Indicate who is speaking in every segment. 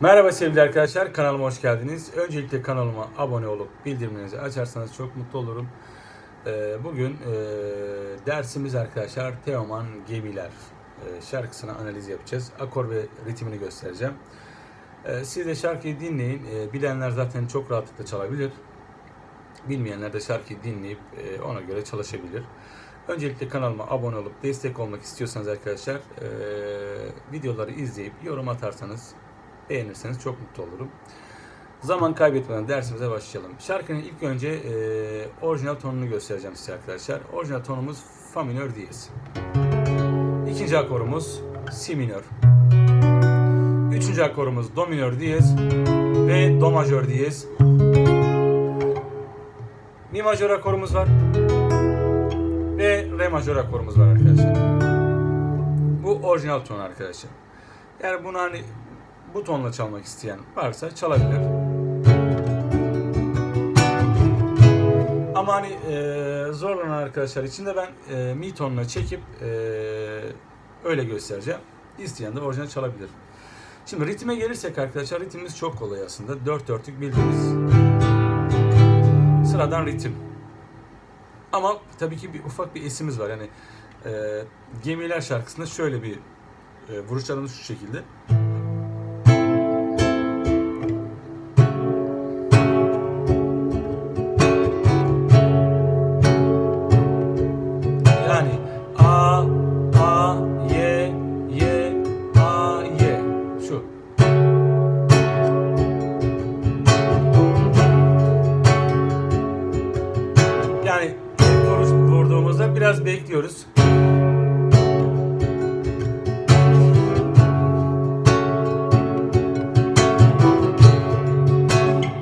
Speaker 1: Merhaba sevgili arkadaşlar, kanalıma hoş geldiniz. Öncelikle kanalıma abone olup bildirimlerinizi açarsanız çok mutlu olurum. Ee, Bugün e, dersimiz arkadaşlar Teoman Gemiler e, şarkısına analiz yapacağız. Akor ve ritmini göstereceğim. Ee, Siz de şarkıyı dinleyin. Bilenler zaten çok rahatlıkla çalabilir. Bilmeyenler de şarkıyı dinleyip e, ona göre çalışabilir. Öncelikle kanalıma abone olup destek olmak istiyorsanız arkadaşlar e, videoları izleyip yorum atarsanız beğenirseniz çok mutlu olurum. Zaman kaybetmeden dersimize başlayalım. Şarkının ilk önce e, orijinal tonunu göstereceğim size arkadaşlar. Orijinal tonumuz Fa minör diyez. İkinci akorumuz Si minör. Üçüncü akorumuz Do minör diyez ve Do majör diyez. Mi majör akorumuz var ve Re majör akorumuz var arkadaşlar. Bu orijinal ton arkadaşlar. Yani bunu hani bu tonla çalmak isteyen varsa çalabilir. Ama hani e, zorlanan arkadaşlar için de ben e, mi tonuna çekip e, öyle göstereceğim. İsteyen de orijinal çalabilir. Şimdi ritme gelirsek arkadaşlar ritmimiz çok kolay aslında. Dört dörtlük bildiğimiz sıradan ritim. Ama tabii ki bir ufak bir esimiz var. Yani e, Gemiler şarkısında şöyle bir e, vuruşlarımız şu şekilde. Vurduğumuzda biraz bekliyoruz.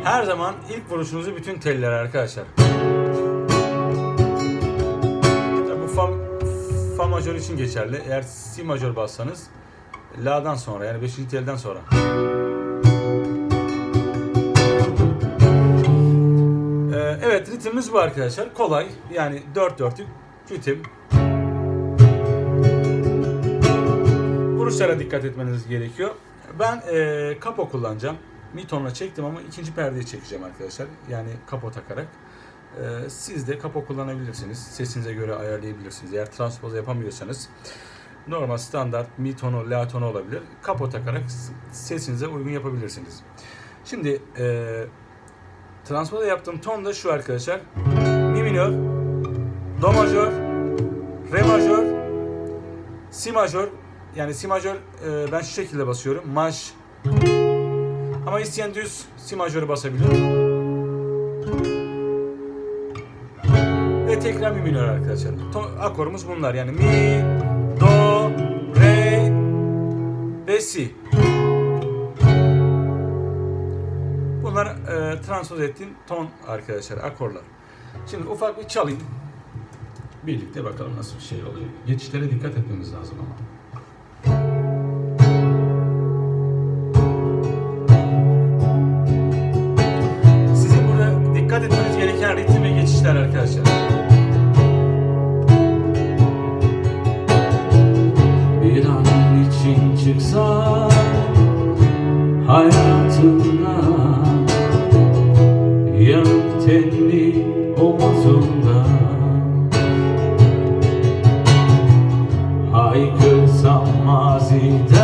Speaker 1: Her zaman ilk vuruşunuzu bütün teller arkadaşlar. Bu fa, fa majör için geçerli. Eğer si majör bassanız la'dan sonra yani 5. telden sonra. Ee, evet ritimimiz bu arkadaşlar. Kolay. Yani 4 dörtlük ritim. Vuruşlara dikkat etmeniz gerekiyor. Ben e, kapo kullanacağım. Mi tonla çektim ama ikinci perdeyi çekeceğim arkadaşlar. Yani kapo takarak. E, siz de kapo kullanabilirsiniz. Sesinize göre ayarlayabilirsiniz. Eğer transpoz yapamıyorsanız normal standart mi tonu, la tonu olabilir. Kapo takarak sesinize uygun yapabilirsiniz. Şimdi e, transpoza yaptığım ton da şu arkadaşlar. Mi minör, do majör, re majör, si majör. Yani si majör e, ben şu şekilde basıyorum. Maj. Ama isteyen düz si majörü basabilir. Ve tekrar mi minör arkadaşlar. Akorumuz bunlar. Yani mi, do, re ve si. Bunlar e, transpoz ettiğim ton arkadaşlar, akorlar. Şimdi ufak bir çalayım. Birlikte bakalım nasıl bir şey oluyor. Geçişlere dikkat etmemiz lazım ama. Sizin burada dikkat etmeniz gereken ritim ve geçişler arkadaşlar.
Speaker 2: Bir an için çıksa hayatından
Speaker 1: Hey,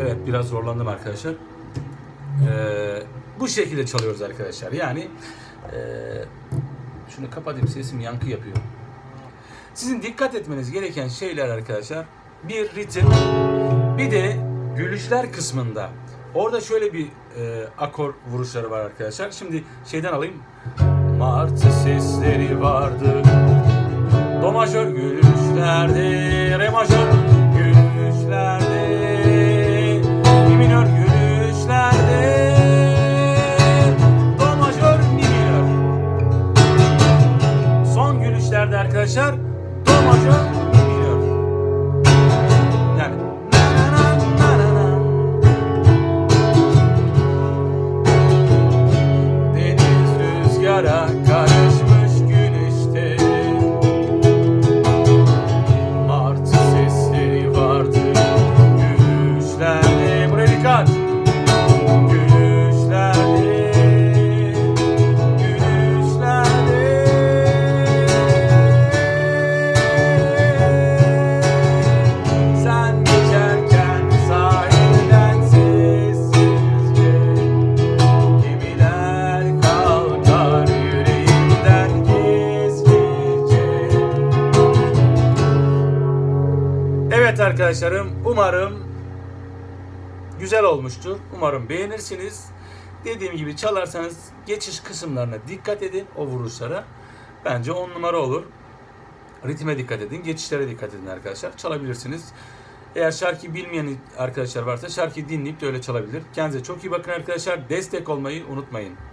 Speaker 1: evet biraz zorlandım arkadaşlar. Ee, bu şekilde çalıyoruz arkadaşlar. Yani ee, şunu kapatayım sesim yankı yapıyor. Sizin dikkat etmeniz gereken şeyler arkadaşlar bir ritim bir de gülüşler kısmında Orada şöyle bir e, akor vuruşları var arkadaşlar. Şimdi şeyden alayım. Martı sesleri vardı. Do majör gülüşlerde, arkadaşlar do majör, mi minör. Yani na na na na na. Deniz rüzgara arkadaşlarım umarım güzel olmuştur. Umarım beğenirsiniz. Dediğim gibi çalarsanız geçiş kısımlarına dikkat edin o vuruşlara. Bence 10 numara olur. Ritme dikkat edin, geçişlere dikkat edin arkadaşlar. Çalabilirsiniz. Eğer şarkı bilmeyen arkadaşlar varsa şarkıyı dinleyip de öyle çalabilir. Kendinize çok iyi bakın arkadaşlar. Destek olmayı unutmayın.